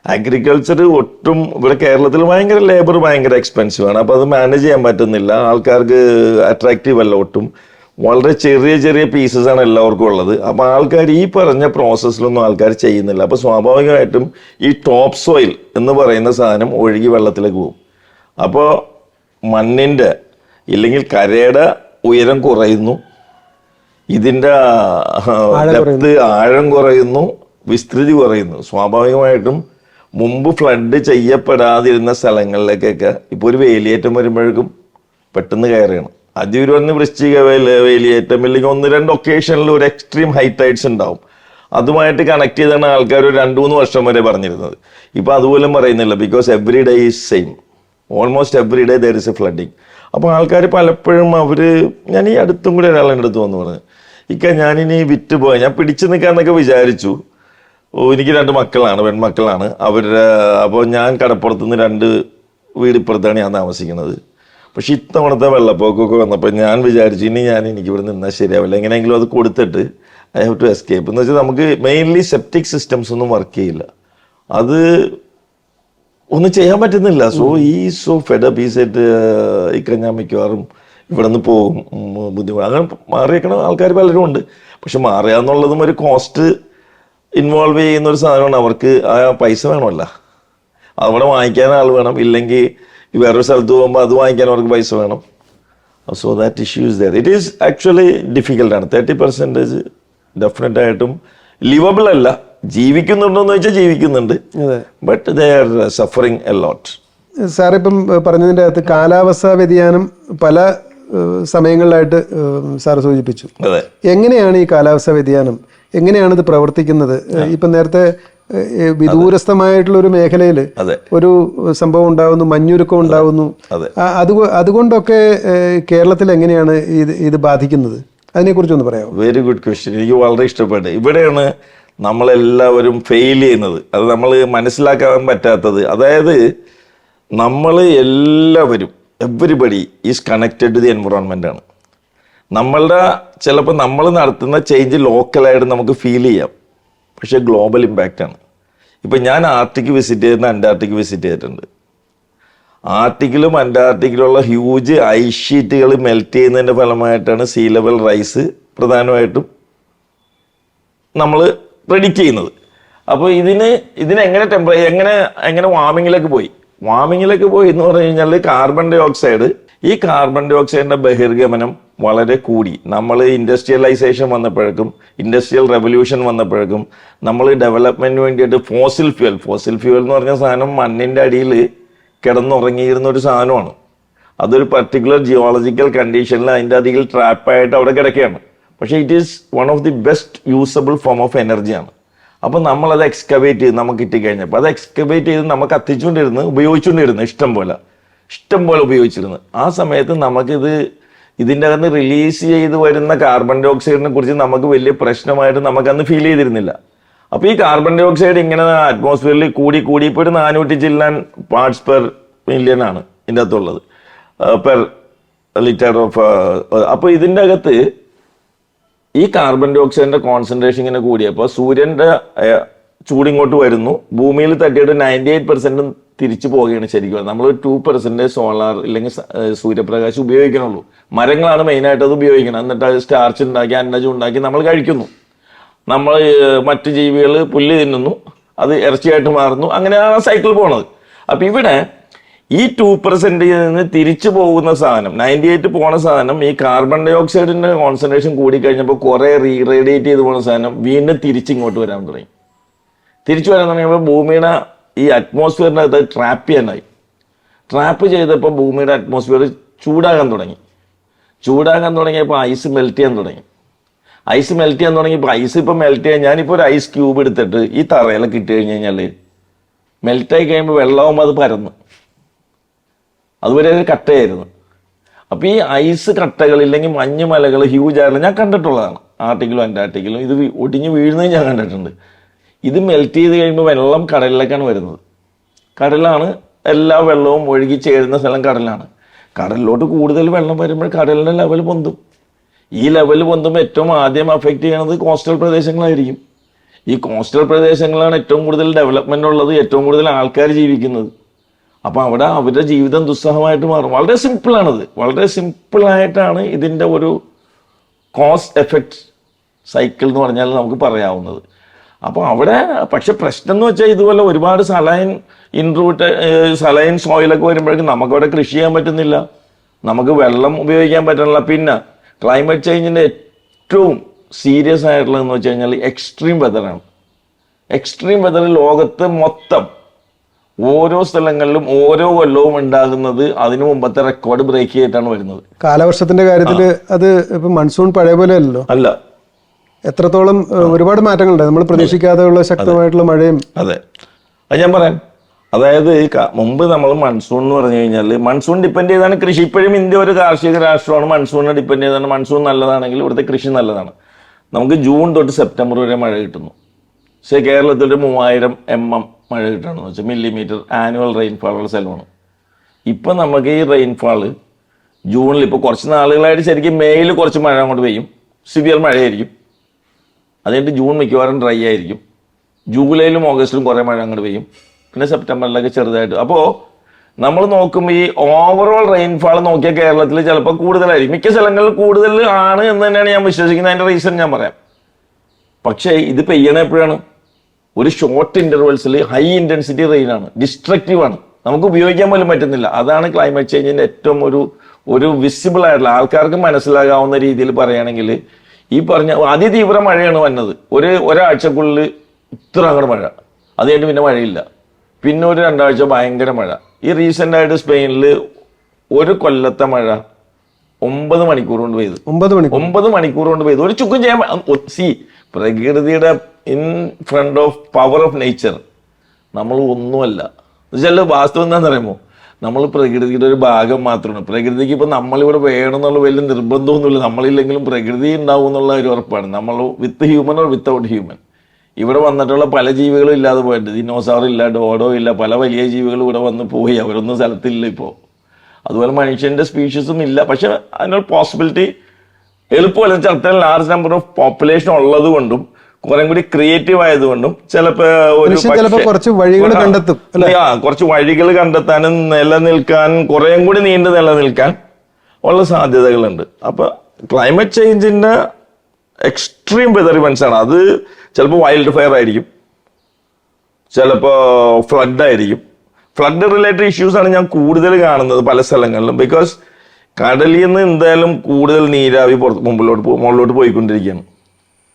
അഗ്രികൾച്ചർ ഒട്ടും ഇവിടെ കേരളത്തിൽ ഭയങ്കര ലേബർ ഭയങ്കര എക്സ്പെൻസീവ് ആണ്. അപ്പോൾ അത് മാനേജ് ചെയ്യാൻ പറ്റുന്നില്ല. ആൾക്കാർക്ക് അട്രാക്റ്റീവ് അല്ല ഒട്ടും. വളരെ ചെറിയ ചെറിയ പീസസ് ആണ് എല്ലാവർക്കും ഉള്ളത്. അപ്പോൾ ആൾക്കാർ ഈ പറഞ്ഞ പ്രോസസ്സിലൊന്നും ആൾക്കാർ ചെയ്യുന്നില്ല. അപ്പോൾ സ്വാഭാവികമായിട്ടും ഈ ടോപ്പ് സോയിൽ എന്ന് പറയുന്ന സാധനം ഒഴുകി വെള്ളത്തിലേക്ക് പോകും. അപ്പോൾ മണ്ണിന്റെ ഇല്ലെങ്കിൽ കരയുടെ ഉയരം കുറയുന്നു. ഇതിന്റെ ഡെപ്ത് ആഴം കുറയുന്നു വിസ്തൃതി കുറയുന്നു. സ്വാഭാവികമായിട്ടും മുമ്പ് ഫ്ലഡ് ചെയ്യപ്പെടാതിരുന്ന സ്ഥലങ്ങളിലേക്കൊക്കെ ഇപ്പോൾ ഒരു വേലിയേറ്റം വരുമ്പോഴേക്കും പെട്ടെന്ന് കയറുകയാണ്. അതിരുവന്ന് വന്ന് വൃശ്ചിക വേല വേലിയേറ്റം ഇല്ലെങ്കിൽ ഒന്ന് രണ്ട് ഒക്കേഷനിൽ ഒരു എക്സ്ട്രീം ഹൈറ്റൈറ്റ്സ് ഉണ്ടാവും. അതുമായിട്ട് കണക്ട് ചെയ്താണ് ആൾക്കാർ ഒരു രണ്ട് മൂന്ന് വർഷം വരെ പറഞ്ഞിരുന്നത്. ഇപ്പോൾ അതുപോലും പറയുന്നില്ല. Because every day is same almost every day there is a flooding അപ്പോൾ ആൾക്കാർ പലപ്പോഴും അവർ ഞാൻ ഈ അടുത്തും കൂടി ഒരാളെന്റെ അടുത്ത് വന്ന് പറഞ്ഞു. ഇക്ക ഞാനിനി വിറ്റ് പോയി. ഞാൻ പിടിച്ചു നിൽക്കാന്നൊക്കെ വിചാരിച്ചു. ഓ എനിക്ക് രണ്ട് മക്കളാണ് പെൺമക്കളാണ്. അവരുടെ അപ്പോൾ ഞാൻ കടപ്പുറത്ത് നിന്ന് രണ്ട് വീട് ഇപ്പുറത്താണ് ഞാൻ താമസിക്കുന്നത്. പക്ഷെ ഇത്തവണത്തെ വെള്ളപ്പൊക്കൊക്കെ വന്നപ്പോൾ ഞാൻ വിചാരിച്ചു ഇനി ഞാൻ എനിക്ക് ഇവിടെ നിന്നാൽ ശരിയാവില്ല. എങ്ങനെയെങ്കിലും അത് കൊടുത്തിട്ട് ഐ ഹാവ് ടു എസ്കേപ്പ്. എന്ന് വെച്ചാൽ നമുക്ക് മെയിൻലി സെപ്റ്റിക് സിസ്റ്റംസ് ഒന്നും വർക്ക് ചെയ്യില്ല. അത് ഒന്നും ചെയ്യാൻ പറ്റുന്നില്ല. സോ ഈ സോ ഫെഡപ്പ് ഈ സെറ്റ് ഇക്ക ഞാൻ മിക്കവാറും ഇവിടെ നിന്ന് പോകും ബുദ്ധിമുട്ട്. അങ്ങനെ മാറിയേക്കണ ആൾക്കാർ പലരും ഉണ്ട്. പക്ഷെ മാറുക എന്നുള്ളതും ഒരു കോസ്റ്റ് ഇൻവോൾവ് ചെയ്യുന്ന ഒരു സാധനമാണ്. അവർക്ക് ആ പൈസ വേണമല്ല. അവിടെ വാങ്ങിക്കാൻ ആൾ വേണം. ഇല്ലെങ്കിൽ വേറൊരു സ്ഥലത്ത് പോകുമ്പോൾ അത് വാങ്ങിക്കാൻ അവർക്ക് പൈസ വേണം. So that issues there it is actually ഡിഫിക്കൽട്ടാണ് thirty percentage definite ആയിട്ടും ലിവബിൾ അല്ല. ജീവിക്കുന്നുണ്ടോ എന്ന് വെച്ചാൽ ജീവിക്കുന്നുണ്ട് but they are suffering a lot sir ഇപ്പം പറഞ്ഞതിന്റെ അകത്ത് കാലാവസ്ഥാ വ്യതിയാനം പല സമയങ്ങളിലായിട്ട് സാർ സൂചിപ്പിച്ചു. എങ്ങനെയാണ് ഈ കാലാവസ്ഥ വ്യതിയാനം? എങ്ങനെയാണ് ഇത് പ്രവർത്തിക്കുന്നത്? ഇപ്പം നേരത്തെ വിദൂരസ്ഥമായിട്ടുള്ള ഒരു മേഖലയിൽ ഒരു സംഭവം ഉണ്ടാവുന്നു മഞ്ഞുരുക്കം ഉണ്ടാവുന്നു. അതെ. അതുകൊണ്ടൊക്കെ കേരളത്തിൽ എങ്ങനെയാണ് ഇത് ഇത് ബാധിക്കുന്നത്? അതിനെക്കുറിച്ചൊന്ന് പറയാമോ? വെരി ഗുഡ് ക്വസ്റ്റ്യൻ എനിക്ക് വളരെ ഇഷ്ടപ്പെട്ടു. ഇവിടെയാണ് നമ്മളെല്ലാവരും ഫെയിൽ ചെയ്യുന്നത്. അത് നമ്മൾ മനസ്സിലാക്കാൻ പറ്റാത്തത്. അതായത് നമ്മൾ എല്ലാവരും everybody is connected to the environment ആണ്. നമ്മളുടെ ചിലപ്പോൾ നമ്മൾ നടത്തുന്ന ചേഞ്ച് ലോക്കലായിട്ട് നമുക്ക് ഫീൽ ചെയ്യാം. പക്ഷേ ഗ്ലോബൽ ഇമ്പാക്റ്റ് ആണ്. ഇപ്പം ഞാൻ ആർട്ടിക് വിസിറ്റ് ചെയ്തിട്ടുണ്ട് അന്റാർട്ടിക് വിസിറ്റ് ചെയ്തിട്ടുണ്ട്. ആർട്ടിക്കിലും അന്റാർട്ടിക്കിലുള്ള ഹ്യൂജ് ഐസ് ഷീറ്റുകൾ മെൽറ്റ് ചെയ്യുന്നതിന്റെ ഫലമായിട്ടാണ് സീ ലെവൽ റൈസ് പ്രധാനമായിട്ടും നമ്മൾ പ്രെഡിക്റ്റ് ചെയ്യുന്നത്. അപ്പോൾ ഇതിന് ഇതിന് എങ്ങനെ ടെമ്പറേ എങ്ങനെ എങ്ങനെ വാമിങ്ങിലേക്ക് പോയി? വാമിങ്ങിലേക്ക് പോയി എന്ന് പറഞ്ഞു കഴിഞ്ഞാൽ കാർബൺ ഡൈ ഓക്സൈഡ് ഈ കാർബൺ ഡൈ ഓക്സൈഡിന്റെ ബഹിർഗമനം വളരെ കൂടി. നമ്മൾ ഇൻഡസ്ട്രിയലൈസേഷൻ വന്നപ്പോഴേക്കും ഇൻഡസ്ട്രിയൽ റെവല്യൂഷൻ വന്നപ്പോഴേക്കും നമ്മൾ ഡെവലപ്മെന്റിന് വേണ്ടിയിട്ട് ഫോസിൽ ഫ്യൂൽ ഫോസിൽ ഫ്യൂൽ എന്ന് പറഞ്ഞ സാധനം മണ്ണിന്റെ അടിയിൽ കിടന്നുറങ്ങിയിരുന്ന ഒരു സാധനമാണ്. അതൊരു പർട്ടിക്കുലർ ജിയോളജിക്കൽ കണ്ടീഷനിൽ അതിന്റെ അധികം ട്രാപ്പായിട്ട് അവിടെ കിടക്കുകയാണ്. പക്ഷേ it is one of the best usable form of എനർജിയാണ് അപ്പോൾ നമ്മളത് എക്സ്കവേറ്റ് ചെയ്ത് നമുക്ക് കിട്ടിക്കഴിഞ്ഞപ്പോൾ അത് എക്സ്കവേറ്റ് ചെയ്ത് നമുക്ക് കത്തിച്ചുകൊണ്ടിരുന്ന് ഉപയോഗിച്ചുകൊണ്ടിരുന്നു ഇഷ്ടം പോലെ. ഇഷ്ടം പോലെ ഉപയോഗിച്ചിരുന്നു. ആ സമയത്ത് നമുക്കിത് ഇതിന്റെ അകത്ത് റിലീസ് ചെയ്ത് വരുന്ന കാർബൺ ഡൈ ഓക്സൈഡിനെ കുറിച്ച് നമുക്ക് വലിയ പ്രശ്നമായിട്ട് നമുക്കന്ന് ഫീൽ ചെയ്തിരുന്നില്ല. അപ്പോൾ ഈ കാർബൺ ഡൈ ഓക്സൈഡ് ഇങ്ങനെ അറ്റ്മോസ്ഫിയറിൽ കൂടി കൂടി ഇപ്പോൾ ഒരു നാനൂറ്റി ചില്ലാൻ പാർട്സ് പെർ മില്യൺ ആണ് ഇതിന്റെ അകത്തുള്ളത്. പെർ ലിറ്റർ ഓഫ് അപ്പോൾ ഇതിന്റെ അകത്ത് ഈ കാർബൺ ഡൈ ഓക്സൈഡിന്റെ കോൺസെൻട്രേഷൻ ഇങ്ങനെ കൂടിയപ്പോൾ സൂര്യന്റെ ചൂടിങ്ങോട്ട് വരുന്നു. ഭൂമിയിൽ തട്ടിയിട്ട് നയന്റി എയ്റ്റ് പെർസെന്റ് തിരിച്ചു പോവുകയാണ് ശരിക്കും. നമ്മൾ ടു പെർസെന്റ് സോളാർ ഇല്ലെങ്കിൽ സൂര്യപ്രകാശം ഉപയോഗിക്കണുള്ളൂ. മരങ്ങളാണ് മെയിനായിട്ട് അത് ഉപയോഗിക്കണം എന്നിട്ട് സ്റ്റാർച്ച് ഉണ്ടാക്കി അന്നജം ഉണ്ടാക്കി നമ്മൾ കഴിക്കുന്നു. നമ്മൾ മറ്റ് ജീവികൾ പുല്ല് തിന്നുന്നു. അത് ഇറച്ചിയായിട്ട് മാറുന്നു. അങ്ങനെയാണ് സൈക്കിൾ പോണത്. അപ്പൊ ഇവിടെ ഈ ടു പെർസെന്റിൽ നിന്ന് തിരിച്ചു പോകുന്ന സാധനം നയന്റി എയ്റ്റ് പോണ സാധനം ഈ കാർബൺ ഡൈ ഓക്സൈഡിന്റെ കോൺസെൻട്രേഷൻ കൂടിക്കഴിഞ്ഞപ്പോൾ കുറേ റീറേഡിയേറ്റ് ചെയ്ത് പോകുന്ന സാധനം വീണ്ടും തിരിച്ചിങ്ങോട്ട് വരാൻ തുടങ്ങി. തിരിച്ചു വരാൻ തുടങ്ങിയപ്പോൾ ഭൂമിയുടെ ഈ അറ്റ്മോസ്ഫിയറിന്റെ അത് ട്രാപ്പ് ചെയ്യാനായി. ട്രാപ്പ് ചെയ്തപ്പോൾ ഭൂമിയുടെ അറ്റ്മോസ്ഫിയർ ചൂടാകാൻ തുടങ്ങി. ചൂടാകാൻ തുടങ്ങിയപ്പോൾ ഐസ് മെൽറ്റ് ചെയ്യാൻ തുടങ്ങി. ഐസ് മെൽറ്റ് ചെയ്യാൻ തുടങ്ങിയപ്പോൾ ഐസ് ഇപ്പോൾ മെൽറ്റ് ചെയ്യാൻ ഞാനിപ്പോൾ ഒരു ഐസ് ക്യൂബ് എടുത്തിട്ട് ഈ തറയിലൊക്കെ ഇട്ട് കഴിഞ്ഞ് കഴിഞ്ഞാൽ മെൽറ്റായി കഴിയുമ്പോൾ വെള്ളവും അത് പരന്ന്. അതുവരെ ഒരു കട്ടയായിരുന്നു. അപ്പോൾ ഈ ഐസ് കട്ടകൾ ഇല്ലെങ്കിൽ മഞ്ഞ് മലകൾ ഹ്യൂജ് ആയിരുന്നു ഞാൻ കണ്ടിട്ടുള്ളതാണ്. ആർട്ടിക്കിലും അന്റാർട്ടിക്കിലും ഇത് ഒടിഞ്ഞ് വീഴുന്നതും ഞാൻ കണ്ടിട്ടുണ്ട്. ഇത് മെൽറ്റ് ചെയ്ത് കഴിയുമ്പോൾ വെള്ളം കടലിലേക്കാണ് വരുന്നത്. കടലാണ് എല്ലാ വെള്ളവും ഒഴുകി ചേരുന്ന സ്ഥലം കടലാണ്. കടലിലോട്ട് കൂടുതൽ വെള്ളം വരുമ്പോൾ കടലിന്റെ ലെവൽ പൊന്തും. ഈ ലെവൽ പൊന്തുമ്പോൾ ഏറ്റവും ആദ്യം അഫക്റ്റ് ചെയ്യണത് കോസ്റ്റൽ പ്രദേശങ്ങളായിരിക്കും. ഈ കോസ്റ്റൽ പ്രദേശങ്ങളാണ് ഏറ്റവും കൂടുതൽ ഡെവലപ്മെന്റ് ഉള്ളത് ഏറ്റവും കൂടുതൽ ആൾക്കാർ ജീവിക്കുന്നത്. അപ്പോൾ അവിടെ അവരുടെ ജീവിതം ദുസ്സഹമായിട്ട് മാറും. വളരെ സിമ്പിളാണത്. വളരെ സിമ്പിളായിട്ടാണ് ഇതിന്റെ ഒരു കോസ് എഫക്റ്റ് സൈക്കിൾ എന്ന് പറഞ്ഞാൽ നമുക്ക് പറയാവുന്നത്. അപ്പോൾ അവിടെ പക്ഷെ പ്രശ്നം എന്ന് വെച്ചാൽ ഇതുപോലെ ഒരുപാട് സലൈൻ ഇൻറൂട്ട് സലൈൻ സോയിലൊക്കെ വരുമ്പോഴേക്കും നമുക്കവിടെ കൃഷി ചെയ്യാൻ പറ്റുന്നില്ല. നമുക്ക് വെള്ളം ഉപയോഗിക്കാൻ പറ്റുന്നില്ല പിന്നെ ക്ലൈമറ്റ് ചേഞ്ചിന്റെ ഏറ്റവും സീരിയസ് ആയിട്ടുള്ളതെന്ന് വെച്ച് കഴിഞ്ഞാൽ എക്സ്ട്രീം വെതറാണ്. എക്സ്ട്രീം വെതർ ലോകത്ത് മൊത്തം ഓരോ സ്ഥലങ്ങളിലും ഓരോ കൊല്ലവും ഉണ്ടാകുന്നത് അതിനു മുമ്പത്തെ റെക്കോർഡ് ബ്രേക്ക് ചെയ്തിട്ടാണ് വരുന്നത്. കാലവർഷത്തിന്റെ കാര്യത്തിൽ അത് ഇപ്പൊ മൺസൂൺ പഴയ പോലെ അല്ലല്ലോ? അല്ല. എത്രത്തോളം ഒരുപാട് മാറ്റങ്ങളുണ്ട്. നമ്മൾ പ്രതീക്ഷിക്കാതെയുള്ള ശക്തമായിട്ടുള്ള മഴയും. അതെ. അത് ഞാൻ പറയാം. അതായത് മുമ്പ് നമ്മൾ മൺസൂൺ എന്ന് പറഞ്ഞു കഴിഞ്ഞാൽ മൺസൂൺ ഡിപ്പെൻഡ് ചെയ്താണ് കൃഷി. ഇപ്പോഴും ഇന്ത്യ ഒരു കാർഷിക രാഷ്ട്രമാണ്. മൺസൂണിനെ ഡിപ്പെൻഡ് ചെയ്താണ്. മൺസൂൺ നല്ലതാണെങ്കിൽ ഇവിടുത്തെ കൃഷി നല്ലതാണ്. നമുക്ക് ജൂൺ തൊട്ട് സെപ്റ്റംബർ വരെ മഴ കിട്ടുന്നു. പക്ഷേ കേരളത്തിൽ മൂവായിരം എം എം മഴ കിട്ടണമെന്ന് വെച്ചാൽ മില്ലിമീറ്റർ ആനുവൽ റെയിൻഫാൾ ഉള്ള സ്ഥലമാണ്. ഇപ്പം നമുക്ക് ഈ റെയിൻഫാൾ ജൂണിൽ ഇപ്പോൾ കുറച്ച് നാളുകളായിട്ട് ശരിക്കും മേയിൽ കുറച്ച് മഴ അങ്ങോട്ട് പെയ്യും. സിവിയർ മഴയായിരിക്കും. അത് ജൂൺ മിക്കവാറും ഡ്രൈ ആയിരിക്കും. ജൂലൈയിലും ഓഗസ്റ്റിലും കുറേ മഴ അങ്ങോട്ട് പെയ്യും. പിന്നെ സെപ്റ്റംബറിലൊക്കെ ചെറുതായിട്ട്. അപ്പോൾ നമ്മൾ നോക്കുമ്പോൾ ഈ ഓവറോൾ റെയിൻഫാൾ നോക്കിയാൽ കേരളത്തിൽ ചിലപ്പോൾ കൂടുതലായിരിക്കും. മിക്ക സ്ഥലങ്ങളിൽ കൂടുതൽ ആണ് എന്ന് തന്നെയാണ് ഞാൻ വിശ്വസിക്കുന്നത്. അതിന്റെ റീസൺ ഞാൻ പറയാം. പക്ഷേ ഇത് പെയ്യണ എപ്പോഴാണ്? ഒരു ഷോർട്ട് ഇന്റർവെൽസിൽ ഹൈ ഇന്റൻസിറ്റി റെയിനാണ് ഡിസ്ട്രക്റ്റീവ് ആണ്. നമുക്ക് ഉപയോഗിക്കാൻ പോലും പറ്റുന്നില്ല. അതാണ് ക്ലൈമറ്റ് ചേഞ്ചിന്റെ ഏറ്റവും ഒരു ഒരു വിസിബിൾ ആയിട്ടുള്ള ആൾക്കാർക്ക് മനസ്സിലാകാവുന്ന രീതിയിൽ പറയുകയാണെങ്കിൽ ഈ പറഞ്ഞ അതിതീവ്ര മഴയാണ് വന്നത്. ഒരു ഒരാഴ്ചക്കുള്ളിൽ ഇത്ര അങ്ങോട്ട് മഴ. അത് പിന്നെ മഴയില്ല. പിന്നെ ഒരു രണ്ടാഴ്ച ഭയങ്കര മഴ. ഈ റീസെന്റായിട്ട് സ്പെയിനിൽ ഒരു കൊല്ലത്തെ മഴ ഒമ്പത് മണിക്കൂർ കൊണ്ട് പെയ്തു. ഒമ്പത് മണിക്കൂർ. ഒമ്പത് മണിക്കൂർ കൊണ്ട് പെയ്തു. ഒരു ചുക്കും ചെയ്യാൻ സി പ്രകൃതിയുടെ in front of power of nature നമ്മൾ ഒന്നുമല്ല. എന്നുവെച്ചാൽ വാസ്തവം എന്താണെന്ന് അറിയുമോ നമ്മൾ പ്രകൃതിയുടെ ഒരു ഭാഗം മാത്രമാണ്. പ്രകൃതിക്ക് ഇപ്പം നമ്മളിവിടെ വേണം എന്നുള്ള വലിയ നിർബന്ധമൊന്നുമില്ല. നമ്മളില്ലെങ്കിലും പ്രകൃതി ഉണ്ടാവും എന്നുള്ള ഒരു ഉറപ്പാണ്. നമ്മൾ with human or without human ഇവിടെ വന്നിട്ടുള്ള പല ജീവികളും ഇല്ലാതെ പോയിട്ട് ദിനോസാറും ഇല്ല ഡോഡോ ഇല്ല പല വലിയ ജീവികളും ഇവിടെ വന്ന് പോയി. അവരൊന്നും സ്ഥലത്തില്ല ഇപ്പോൾ. അതുപോലെ മനുഷ്യന്റെ സ്പീഷീസും ഇല്ല. പക്ഷെ അതിനൊരു പോസിബിലിറ്റി എളുപ്പമല്ല. അത്രയും ലാർജ് നമ്പർ ഓഫ് പോപ്പുലേഷൻ ഉള്ളത് കൊണ്ടും കുറെ കൂടി ക്രിയേറ്റീവ് ആയതുകൊണ്ടും ചിലപ്പോ ഒരു കുറച്ച് വഴികൾ കണ്ടെത്തും ആ, കുറച്ച് വഴികൾ കണ്ടെത്താനും നിലനിൽക്കാൻ കുറേയും കൂടി നീണ്ടു നിലനിൽക്കാൻ ഉള്ള സാധ്യതകളുണ്ട്. അപ്പൊ ക്ലൈമറ്റ് ചേഞ്ചിന്റെ എക്സ്ട്രീം വെതർ ഇവൻസ് ആണ്. അത് ചിലപ്പോൾ വൈൽഡ് ഫയർ ആയിരിക്കും. ചിലപ്പോൾ ഫ്ലഡ് ആയിരിക്കും. ഫ്ലഡ് റിലേറ്റഡ് ഇഷ്യൂസ് ആണ് ഞാൻ കൂടുതൽ കാണുന്നത് പല സ്ഥലങ്ങളിലും. ബിക്കോസ് കടലിൽ നിന്ന് എന്തായാലും കൂടുതൽ നീരാവി പുറത്ത് മുമ്പിലോട്ട് മുകളിലോട്ട് പോയിക്കൊണ്ടിരിക്കുകയാണ്.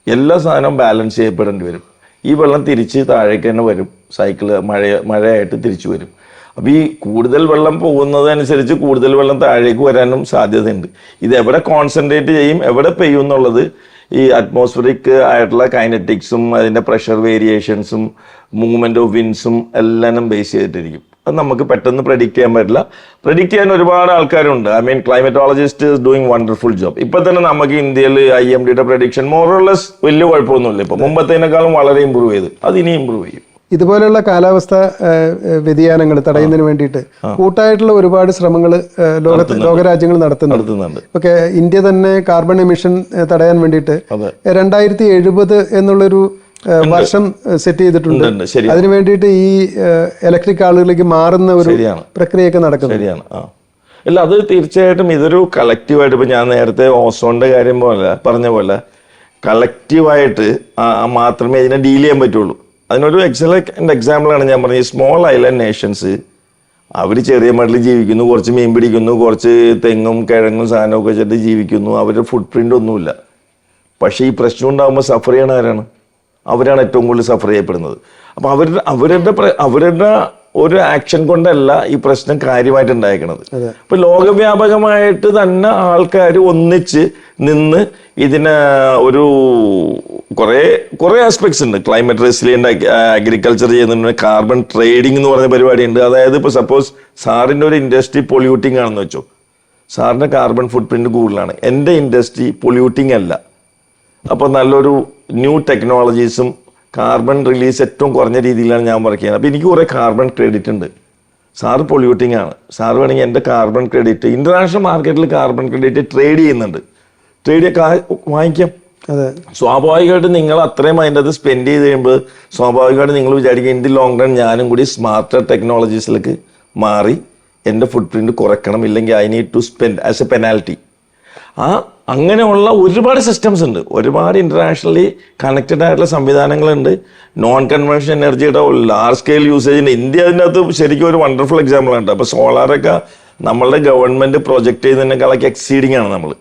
എല്ലാ സാധനവും ബാലൻസ് ചെയ്യപ്പെടേണ്ടി വരും. ഈ വെള്ളം തിരിച്ച് താഴേക്ക് തന്നെ വരും. സൈക്കിൾ മഴ മഴയായിട്ട് തിരിച്ചു വരും. അപ്പോൾ ഈ കൂടുതൽ വെള്ളം പോകുന്നതനുസരിച്ച് കൂടുതൽ വെള്ളം താഴേക്ക് വരാനും സാധ്യതയുണ്ട്. ഇത് എവിടെ കോൺസെൻട്രേറ്റ് ചെയ്യും എവിടെ പെയ്യും എന്നുള്ളത് ഈ അറ്റ്മോസ്ഫിയറിക് ആയിട്ടുള്ള കൈനറ്റിക്സും അതിന്റെ പ്രഷർ വേരിയേഷൻസും മൂവ്മെന്റ് ഓഫ് വിൻസും എല്ലാം ബേസ് ചെയ്തിട്ടിരിക്കും. അത് നമുക്ക് പെട്ടെന്ന് പ്രഡിക്റ്റ് ചെയ്യാൻ പറ്റില്ല. പ്രഡിക്റ്റ് ചെയ്യാൻ ഒരുപാട് ആൾക്കാരുണ്ട്. I mean climatologist is doing wonderful job ഇപ്പൊ തന്നെ നമുക്ക് ഇന്ത്യയിൽ ഐ എം ഡിയുടെ പ്രഡിക്ഷൻ മോറോലെസ് വലിയ കുഴപ്പമൊന്നുമില്ല. ഇപ്പൊ മുമ്പത്തേനേക്കാളും വളരെ ഇമ്പ്രൂവ് ചെയ്ത്. അത് ഇനി ഇമ്പ്രൂവ് ചെയ്യും. ഇതുപോലെയുള്ള കാലാവസ്ഥ വ്യതിയാനങ്ങൾ തടയുന്നതിന് വേണ്ടിയിട്ട് കൂട്ടായിട്ടുള്ള ഒരുപാട് ശ്രമങ്ങൾ ലോകത്ത് ലോകരാജ്യങ്ങൾ നടത്തുന്നുണ്ട്. ഓക്കെ ഇന്ത്യ തന്നെ കാർബൺ എമിഷൻ തടയാൻ വേണ്ടിയിട്ട് രണ്ടായിരത്തി എഴുപത് എന്നുള്ളൊരു വർഷം സെറ്റ് ചെയ്തിട്ടുണ്ട്. അതിനു വേണ്ടിയിട്ട് ഈ ഇലക്ട്രിക് ആളുകളിലേക്ക് മാറുന്ന ഒരു പ്രക്രിയയൊക്കെ നടക്കുന്നു ശരിയാണ്. അല്ല അത് തീർച്ചയായിട്ടും ഇതൊരു കളക്റ്റീവായിട്ട് ഇപ്പൊ ഞാൻ നേരത്തെ ഓസോണിന്റെ കാര്യം പോലെ പറഞ്ഞ പോലെ കളക്റ്റീവായിട്ട് മാത്രമേ ഇതിനെ ഡീൽ ചെയ്യാൻ പറ്റുള്ളൂ. അതിനൊരു എക്സലന്റ് എക്സാമ്പിളാണ് ഞാൻ പറഞ്ഞത്. സ്മോൾ ഐലൻഡ് നേഷൻസ് അവർ ചെറിയ മട്ടിൽ ജീവിക്കുന്നു കുറച്ച് മീൻ പിടിക്കുന്നു കുറച്ച് തെങ്ങും കിഴങ്ങും സാധനമൊക്കെ വെച്ചിട്ട് ജീവിക്കുന്നു. അവരുടെ ഫുട് പ്രിന്റ് ഒന്നുമില്ല. പക്ഷേ ഈ പ്രശ്നം ഉണ്ടാകുമ്പോൾ സഫർ ചെയ്യണ ആരാണ്? അവരാണ് ഏറ്റവും കൂടുതൽ സഫർ ചെയ്യപ്പെടുന്നത്. അപ്പോൾ അവരുടെ അവരുടെ അവരുടെ ഒരു ആക്ഷൻ കൊണ്ടല്ല ഈ പ്രശ്നം കാര്യമായിട്ട് ഉണ്ടായിരിക്കുന്നത് ഇപ്പൊ ലോകവ്യാപകമായിട്ട് തന്നെ ആൾക്കാർ ഒന്നിച്ച് നിന്ന് ഇതിന് ഒരു കുറേ കുറെ ആസ്പെക്ട്സ് ഉണ്ട്. ക്ലൈമറ്റ് റെസിലിയന്റ് അഗ്രികൾച്ചർ ചെയ്യുന്നുണ്ട് കാർബൺ ട്രേഡിംഗ് എന്ന് പറഞ്ഞ പരിപാടിയുണ്ട്. അതായത് ഇപ്പൊ സപ്പോസ് സാറിന്റെ ഒരു ഇൻഡസ്ട്രി പൊല്യൂട്ടിംഗ് ആണെന്ന് വെച്ചോ. സാറിന്റെ കാർബൺ ഫുട് പ്രിന്റ് കൂടുതലാണ്. എന്റെ ഇൻഡസ്ട്രി പൊല്യൂട്ടിംഗ് അല്ല. അപ്പോൾ നല്ലൊരു ന്യൂ ടെക്നോളജീസും കാർബൺ റിലീസ് ഏറ്റവും കുറഞ്ഞ രീതിയിലാണ് ഞാൻ വർക്ക് ചെയ്യുന്നത്. അപ്പോൾ എനിക്ക് കുറേ കാർബൺ ക്രെഡിറ്റ് ഉണ്ട്. സാറ് പൊള്യൂട്ടിംഗ് ആണ്. സാറ് വേണമെങ്കിൽ എന്റെ കാർബൺ ക്രെഡിറ്റ് ഇന്റർനാഷണൽ മാർക്കറ്റിൽ കാർബൺ ക്രെഡിറ്റ് ട്രേഡ് ചെയ്യുന്നുണ്ട്. ട്രേഡ് വാങ്ങിക്കാം. അതെ. സ്വാഭാവികമായിട്ട് നിങ്ങൾ അത്രയും അതിന്റെ അത് സ്പെൻഡ് ചെയ്ത് കഴിയുമ്പോൾ സ്വാഭാവികമായിട്ട് നിങ്ങൾ വിചാരിക്കും ഇൻ ദി ലോങ് റൺ ഞാനും കൂടി സ്മാർട്ടർ ടെക്നോളജീസിലേക്ക് മാറി എന്റെ ഫുട് പ്രിന്റ് കുറയ്ക്കണം. ഇല്ലെങ്കിൽ I need to spend as a penalty ആ അങ്ങനെയുള്ള ഒരുപാട് സിസ്റ്റംസ് ഉണ്ട്. ഒരുപാട് ഇന്റർനാഷണലി കണക്റ്റഡ് ആയിട്ടുള്ള സംവിധാനങ്ങളുണ്ട്. നോൺ കൺവെൻഷൻ എനർജിയുടെ ലാർജ് സ്കെയിൽ യൂസേജിന് ഇന്ത്യ അതിന്റെ അകത്ത് ശരിക്കും ഒരു വണ്ടർഫുൾ എക്സാമ്പിൾ ആണ് അപ്പോൾ സോളാറൊക്കെ നമ്മളുടെ ഗവൺമെന്റ് പ്രൊജക്ട് ചെയ്യുന്നതിനേക്കാളൊക്കെ എക്സീഡിങ് ആണ് നമ്മൾ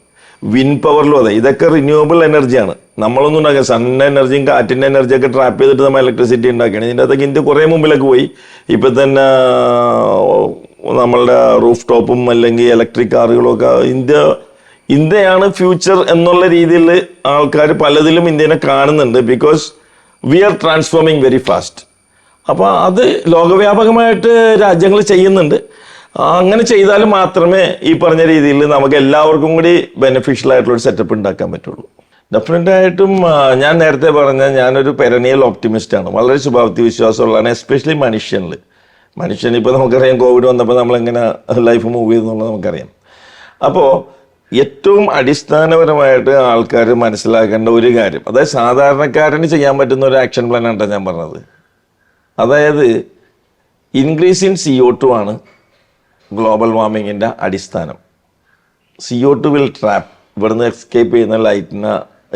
വിൻ പവറിലും അതെ. ഇതൊക്കെ റിന്യൂവബിൾ എനർജിയാണ് നമ്മളൊന്നും ഉണ്ടാക്കുക സണ്ണിന്റെ എനർജിയും കാറ്റിന്റെ എനർജിയൊക്കെ ട്രാപ്പ് ചെയ്തിട്ട് നമ്മൾ ഇലക്ട്രിസിറ്റി ഉണ്ടാക്കുകയാണ് ഇതിന്റെ അകത്തേക്ക് ഇന്ത്യ കുറേ മുമ്പിലേക്ക് പോയി. ഇപ്പൊ തന്നെ നമ്മളുടെ റൂഫ് ടോപ്പും അല്ലെങ്കിൽ ഇലക്ട്രിക് കാറുകളും ഒക്കെ ഇന്ത്യ ഇന്ത്യയാണ് ഫ്യൂച്ചർ എന്നുള്ള രീതിയിൽ ആൾക്കാർ പലതിലും ഇന്ത്യനെ കാണുന്നുണ്ട് because we are transforming very fast അപ്പോൾ അത് ലോകവ്യാപകമായിട്ട് രാജ്യങ്ങൾ ചെയ്യുന്നുണ്ട്. അങ്ങനെ ചെയ്താൽ മാത്രമേ ഈ പറഞ്ഞ രീതിയിൽ നമുക്ക് എല്ലാവർക്കും കൂടി ബെനിഫിഷ്യൽ ആയിട്ടുള്ള ഒരു സെറ്റപ്പ് ഉണ്ടാക്കാൻ പറ്റുള്ളൂ. ഡെഫിനറ്റ് ആയിട്ടും ഞാൻ നേരത്തെ പറഞ്ഞ ഞാനൊരു പെരനിയൽ ഓപ്റ്റിമിസ്റ്റ് ആണ്. വളരെ ശുഭാപ്തി വിശ്വാസമുള്ളതാണ് എസ്പെഷ്യലി മനുഷ്യനിൽ മനുഷ്യൻ ഇപ്പോൾ നമുക്കറിയാം കോവിഡ് വന്നപ്പോൾ നമ്മളെങ്ങനെ ലൈഫ് മൂവ് ചെയ്തെന്നുള്ളത് നമുക്കറിയാം. അപ്പോൾ ഏറ്റവും അടിസ്ഥാനപരമായിട്ട് ആൾക്കാർ മനസ്സിലാക്കേണ്ട ഒരു കാര്യം. അതായത് സാധാരണക്കാരന് ചെയ്യാൻ പറ്റുന്ന ഒരു ആക്ഷൻ പ്ലാൻ ആണ് ഞാൻ പറഞ്ഞത്. അതായത് increase in C O two ആണ് ഗ്ലോബൽ വാർമിങ്ങിന്റെ അടിസ്ഥാനം. C O two will trap ഇവിടുന്ന് എസ്കേപ്പ് ചെയ്യുന്ന ലൈറ്റിന്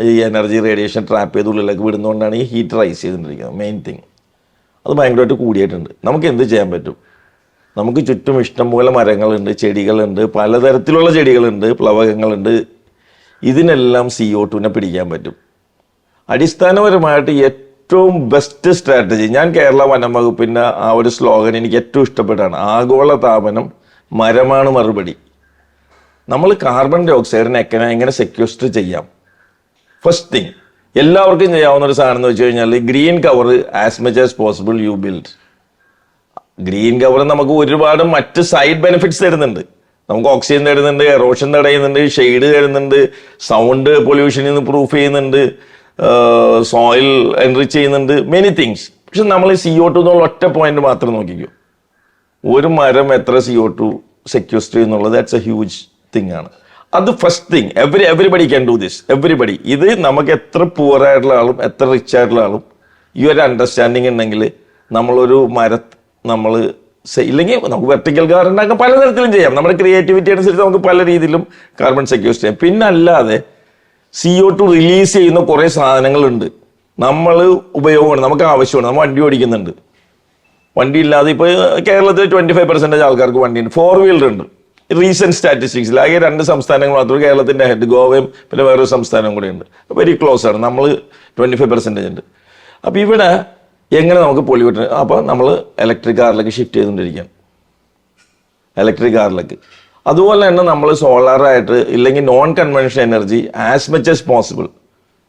ഈ എനർജി റേഡിയേഷൻ ട്രാപ്പ് ചെയ്ത് ഉള്ളിലേക്ക് വിടുന്നതുകൊണ്ടാണ് ഈ ഹീറ്റ് റൈസ് ചെയ്തുകൊണ്ടിരിക്കുന്നത് മെയിൻ തിങ് അത് ഭയങ്കരമായിട്ട് കൂടിയിട്ടുണ്ട്. നമുക്ക് എന്ത് ചെയ്യാൻ പറ്റും? നമുക്ക് ചുറ്റും ഇഷ്ടംപോലെ മരങ്ങളുണ്ട് ചെടികളുണ്ട് പലതരത്തിലുള്ള ചെടികളുണ്ട് പ്ലവകങ്ങളുണ്ട്. ഇതിനെല്ലാം സി ഒ ടുവിനെ പിടിക്കാൻ പറ്റും. അടിസ്ഥാനപരമായിട്ട് ഏറ്റവും ബെസ്റ്റ് സ്ട്രാറ്റജി ഞാൻ കേരള വനം വകുപ്പിന്റെ ആ ഒരു സ്ലോഗൻ എനിക്ക് ഏറ്റവും ഇഷ്ടപ്പെട്ടാണ്. ആഗോള താപനം മരമാണ് മറുപടി. നമ്മൾ കാർബൺ ഡൈ ഓക്സൈഡിനെ എങ്ങനെ എങ്ങനെ സെക്യൂസ്റ്റർ ചെയ്യാം? ഫസ്റ്റ് തിങ് എല്ലാവർക്കും ചെയ്യാവുന്ന ഒരു സാധനം എന്ന് വെച്ച് കഴിഞ്ഞാൽ green cover as much as possible you build green cover നമുക്ക് ഒരുപാട് മറ്റ് സൈഡ് ബെനിഫിറ്റ്സ് തരുന്നുണ്ട്. നമുക്ക് ഓക്സിജൻ തരുന്നുണ്ട് എറോഷൻ തടയുന്നുണ്ട് ഷെയ്ഡ് തരുന്നുണ്ട് സൗണ്ട് പൊല്യൂഷനിൽ നിന്ന് പ്രൂഫ് ചെയ്യുന്നുണ്ട് സോയിൽ എൻറിച്ച് ചെയ്യുന്നുണ്ട് മെനി തിങ്സ് പക്ഷെ നമ്മൾ സി ഒ ടു എന്നുള്ള ഒറ്റ പോയിന്റ് മാത്രം നോക്കിക്കോ. ഒരു മരം എത്ര സി ഒ ടു സെക്യൂസ്റ്റർ എന്നുള്ളത് ദാറ്റ്സ് എ ഹ്യൂജ് തിങ് ആണ്. അത് first thing every everybody can do this everybody ഇത് നമുക്ക് എത്ര പുവർ ആയിട്ടുള്ള ആളും എത്ര റിച്ച് ആയിട്ടുള്ള ആളും ഈ ഒരു അണ്ടർസ്റ്റാൻഡിങ് ഉണ്ടെങ്കിൽ നമ്മളൊരു മര നമ്മൾ ഇല്ലെങ്കിൽ നമുക്ക് വെർട്ടിക്കൽ ഗാർഡൻ ഉണ്ടാക്കാൻ പലതരത്തിലും ചെയ്യാം. നമ്മുടെ ക്രിയേറ്റിവിറ്റി അനുസരിച്ച് നമുക്ക് പല രീതിയിലും കാർബൺ സെക്യൂസ് ചെയ്യാം. പിന്നെ അല്ലാതെ സി ഒ ടു റിലീസ് ചെയ്യുന്ന കുറേ സാധനങ്ങളുണ്ട്. നമ്മൾ ഉപയോഗമാണ് നമുക്ക് ആവശ്യമാണ്. നമ്മൾ വണ്ടി ഓടിക്കുന്നുണ്ട്. വണ്ടി ഇല്ലാതെ ഇപ്പോൾ കേരളത്തിൽ ട്വന്റി ഫൈവ് പെർസെന്റേജ് ആൾക്കാർക്ക് വണ്ടിയുണ്ട്. ഫോർ വീലർ ഉണ്ട്. റീസെന്റ് സ്റ്റാറ്റിസ്റ്റിക്സിൽ ആകെ രണ്ട് സംസ്ഥാനങ്ങൾ മാത്രമേ കേരളത്തിന്റെ ഹെഡ് ഗോവയും പിന്നെ വേറൊരു സംസ്ഥാനവും കൂടെ ഉണ്ട്. വെരി ക്ലോസ് ആണ്. നമ്മൾ ട്വന്റി ഫൈവ് പെർസെന്റേജ് ഉണ്ട്. അപ്പോൾ ഇവിടെ എങ്ങനെ നമുക്ക് പൊല്യൂട്ട് അപ്പോൾ നമ്മൾ ഇലക്ട്രിക് കാറിലേക്ക് ഷിഫ്റ്റ് ചെയ്തുകൊണ്ടിരിക്കാം ഇലക്ട്രിക് കാറിലേക്ക് അതുപോലെ തന്നെ നമ്മൾ സോളാറായിട്ട് ഇല്ലെങ്കിൽ non convention energy as much as possible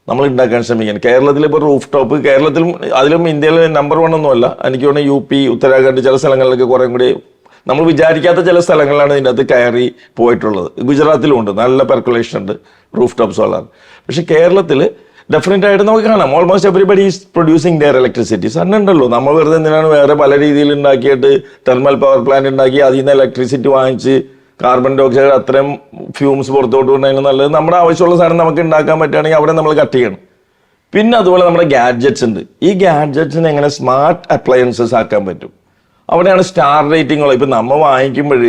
നമ്മൾ ഉണ്ടാക്കാൻ ശ്രമിക്കാൻ കേരളത്തിൽ ഇപ്പോൾ റൂഫ് ടോപ്പ് കേരളത്തിലും അതിലും ഇന്ത്യയിൽ നമ്പർ വൺ ഒന്നുമല്ല. എനിക്ക് തോന്നുന്നു യു പി ഉത്തരാഖണ്ഡ് ചില സ്ഥലങ്ങളിലൊക്കെ കുറേ കൂടി നമ്മൾ വിചാരിക്കാത്ത ചില സ്ഥലങ്ങളിലാണ് ഇതിന്റെ അകത്ത് കയറി പോയിട്ടുള്ളത്. ഗുജറാത്തിലും ഉണ്ട്. നല്ല പെർക്കുലേഷൻ ഉണ്ട്. റൂഫ് ടോപ്പ് സോളാർ പക്ഷേ കേരളത്തിൽ ഡെഫിനറ്റ് ആയിട്ട് നമുക്ക് കാണാം. Almost everybody is producing their electricity സണ്ണുണ്ടല്ലോ നമ്മൾ വെറുതെ എന്തിനാണ് വേറെ പല രീതിയിൽ ഉണ്ടാക്കിയിട്ട് തെർമൽ പവർ പ്ലാന്റ് ഉണ്ടാക്കി അതിൽ നിന്ന് ഇലക്ട്രിസിറ്റി വാങ്ങിച്ച് കാർബൺ ഡൈ ഓക്സൈഡ് അത്രയും ഫ്യൂംസ് പുറത്തോട്ട് കൊണ്ടതിന് നല്ലത് നമ്മുടെ ആവശ്യമുള്ള സാധനം നമുക്ക് ഉണ്ടാക്കാൻ പറ്റുകയാണെങ്കിൽ അവിടെ നമ്മൾ കട്ട് ചെയ്യണം. പിന്നെ അതുപോലെ നമ്മുടെ ഗാഡ്ജറ്റ്സ് ഉണ്ട്. ഈ ഗാഡ്ജറ്റ്സിനെ എങ്ങനെ സ്മാർട്ട് അപ്ലയൻസസ് ആക്കാൻ പറ്റും? അവിടെയാണ് സ്റ്റാർ റേറ്റിംഗ് ഇപ്പം നമ്മൾ വാങ്ങിക്കുമ്പോൾ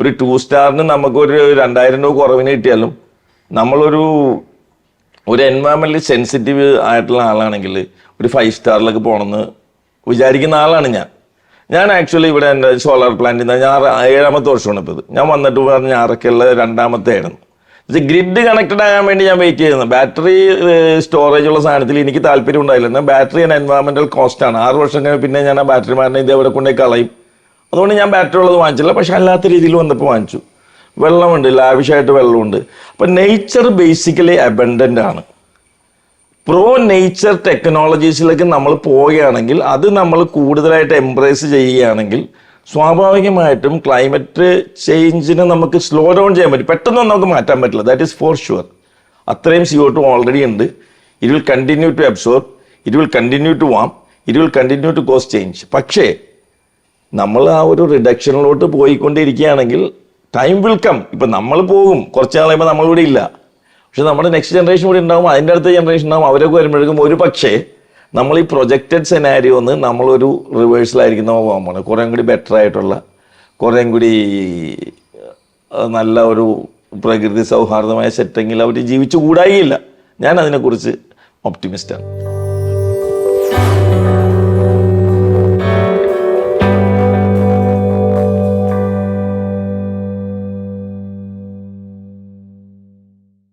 ഒരു ടു സ്റ്റാറിന് നമുക്കൊരു രണ്ടായിരം രൂപ കുറവിന് കിട്ടിയാലും നമ്മളൊരു ഒരു എൻവയറമെന്റലി സെൻസിറ്റീവ് ആയിട്ടുള്ള ആളാണെങ്കിൽ ഒരു ഫൈവ് സ്റ്റാറിലേക്ക് പോകണമെന്ന് വിചാരിക്കുന്ന ആളാണ് ഞാൻ. ഞാൻ ആക്ച്വലി ഇവിടെ എന്റെ സോളാർ പ്ലാന്റിൽ ഞാൻ ഏഴാമത്തെ വർഷമാണ് ഇപ്പോൾ ഇത് ഞാൻ വന്നിട്ട് പറഞ്ഞ ഞാറൊക്കെയുള്ള രണ്ടാമത്തെ ആയിരുന്നു. ഗ്രിഡ് കണക്റ്റഡ് ആകാൻ വേണ്ടി ഞാൻ വെയിറ്റ് ചെയ്യുന്നത് ബാറ്ററി സ്റ്റോറേജ് ഉള്ള സാധനത്തിൽ എനിക്ക് താല്പര്യം ഉണ്ടായില്ല. എന്നാൽ ബാറ്ററി ആൻഡ് കോസ്റ്റ് ആണ്. ആറ് വർഷം കഴിഞ്ഞ് പിന്നെ ഞാൻ ആ ബാറ്ററി മാറിനെ ഇതേവിടെ കൊണ്ടേ കളയും. അതുകൊണ്ട് ഞാൻ ബാറ്ററി ഉള്ളത് വാങ്ങിച്ചില്ല പക്ഷെ അല്ലാത്ത രീതിയിൽ വന്നപ്പോൾ വാങ്ങിച്ചു. വെള്ളമുണ്ട് ലാവിഷായിട്ട് വെള്ളമുണ്ട്. അപ്പം നേച്ചർ ബേസിക്കലി അബൻഡന്റ് ആണ്. പ്രോ നേച്ചർ ടെക്നോളജീസിലേക്ക് നമ്മൾ പോവുകയാണെങ്കിൽ അത് നമ്മൾ കൂടുതലായിട്ട് എംബ്രേസ് ചെയ്യുകയാണെങ്കിൽ സ്വാഭാവികമായിട്ടും ക്ലൈമറ്റ് ചേഞ്ചിനെ നമുക്ക് സ്ലോ ഡൗൺ ചെയ്യാൻ പറ്റും. പെട്ടെന്ന് നമുക്ക് മാറ്റാൻ പറ്റില്ല. ദാറ്റ് ഈസ് ഫോർ ഷുവർ അത്രയും സി ഒ ടു ഓൾറെഡി ഉണ്ട്. It will continue to absorb it will continue to warm it will continue to cause change പക്ഷേ നമ്മൾ ആ ഒരു റിഡക്ഷനിലോട്ട് പോയിക്കൊണ്ടിരിക്കുകയാണെങ്കിൽ ടൈം വിൽ കം ഇപ്പം നമ്മൾ പോകും. കുറച്ച് നാൾ കഴിയുമ്പോൾ നമ്മളിവിടെ ഇല്ല. പക്ഷെ നമ്മുടെ നെക്സ്റ്റ് ജനറേഷൻ കൂടി ഉണ്ടാകും അതിന്റെ അടുത്ത ജനറേഷൻ ഉണ്ടാകും അവരൊക്കെ വരുമ്പോഴേക്കും ഒരു പക്ഷേ നമ്മൾ ഈ പ്രൊജക്റ്റഡ് സെനാരിയോ ഒന്ന് നമ്മളൊരു റിവേഴ്സിലായിരിക്കുന്ന പോകാൻ പോകണം കുറേം കൂടി ബെറ്റർ ആയിട്ടുള്ള കുറേം കൂടി നല്ല ഒരു പ്രകൃതി സൗഹാർദ്ദമായ സെറ്റിങ്ങിൽ അവർ ജീവിച്ചു കൂടായില്ല ഞാൻ അതിനെക്കുറിച്ച് ഒപ്റ്റിമിസ്റ്റാണ്